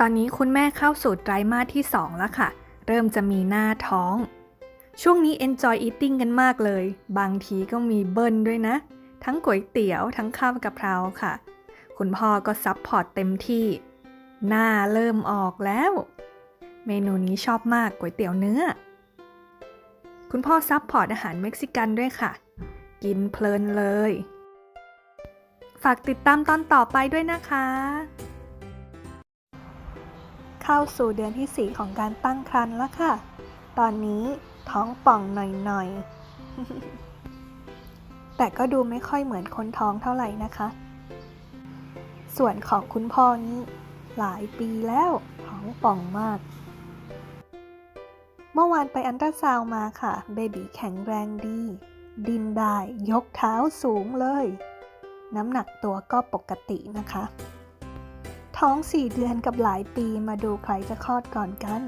ตอนนี้คุณแม่เข้าสู่ไตรมาสที่ 2 แล้วค่ะ เริ่มจะมีหน้าท้อง ช่วงนี้ enjoy eating กันมากเลย บางทีก็มีเบิ้ลด้วยนะ ทั้งก๋วยเตี๋ยว ทั้งข้าวกะเพราค่ะ คุณพ่อก็ซับพอร์ตเต็มที่ หน้าเริ่มออกแล้ว เมนูนี้ชอบมากก๋วยเตี๋ยวเนื้อ คุณพ่อซับพอร์ตอาหารเม็กซิกันด้วยค่ะ กินเพลินเลย ฝากติดตามตอนต่อไปด้วยนะคะ เข้าสู่เดือนที่ 4 ของการตั้งครรภ์แล้วค่ะ ตอนนี้ท้องป่องหน่อยๆ แต่ก็ดูไม่ค่อยเหมือนคนท้องเท่าไหร่นะคะ ส่วนของคุณพ่อนี้หลายปีแล้วท้องป่องมาก เมื่อวานไปอันตราซาวมาค่ะ เบบีแข็งแรงดี ดินได้ยกเท้าสูงเลย น้ำหนักตัวก็ปกตินะคะ ท้องสี่เดือนกับหลายปีมาดูใครจะคลอดก่อนกัน